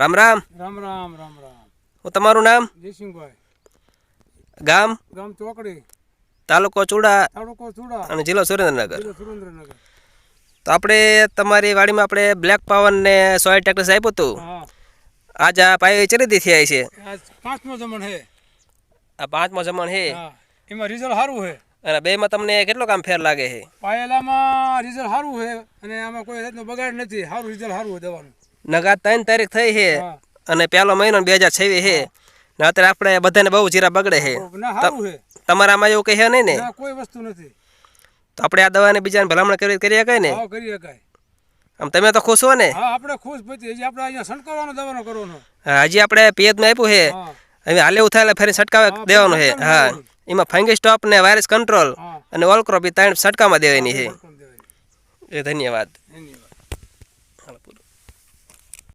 રામ રામ. રામ રામ રામ રામ. હું તમારું નામ? જયસિંહભાઈ. ગામ? ગામ ચોકડી. તાલુકો ચુડા તાલુકો ચૂડા. અને જિલ્લો સુરેન્દ્રનગર. સુરેન્દ્રનગર. તો આપણે તમારી વાડીમાં આપણે બ્લેક પાવર ને સોય ટેક્ટર્સ આપ્યું હતું. આજ આ પાય ચરીથી થઈ છે. આ પાંચમો જમણ હે. આ પાંચમો જમણ હે. એમાં રિઝલ્ટ સારું હે. અને બેમાં તમને કેટલો કામ ફેર લાગે છે પાયેલામાં રિઝલ્ટ સારું છે અને આમાં કોઈ જાતનો બગાડ નથી. સારું રિઝલ્ટ સારું હોય દવાનું. નગા ત્રણ તારીખ થઈ છે અને પહેલો મહિનો બે હજાર છવ્વીસ છે. ને અત્યારે આપણે બધાને બહુ જીરા બગડે છે. તમારામાં એવું કહે નહીં ને? કોઈ વસ્તુ નથી. તો આપણે આ દવાને બીજાને ભલામણ કરી કરી શકાય ને? હા કરી શકાય. આમ તમે તો ખુશ હો ને? હા આપણે ખુશ પછી હજી આપણે અહીંયા છંટકાવવાનો દવાનો કરવાનો. હજી આપણે પિયતમાં આપ્યું છે. હવે હાલે એટલે ફરી છંટકાવ હા, દેવાનું છે. હા. એમાં ફંગી સ્ટોપ ને વાયરસ કંટ્રોલ અને અને ઓલક્રોપ એ ત્રણ છંટકાવમાં દેવાની છે. એ ધન્યવાદ. ધન્યવાદ.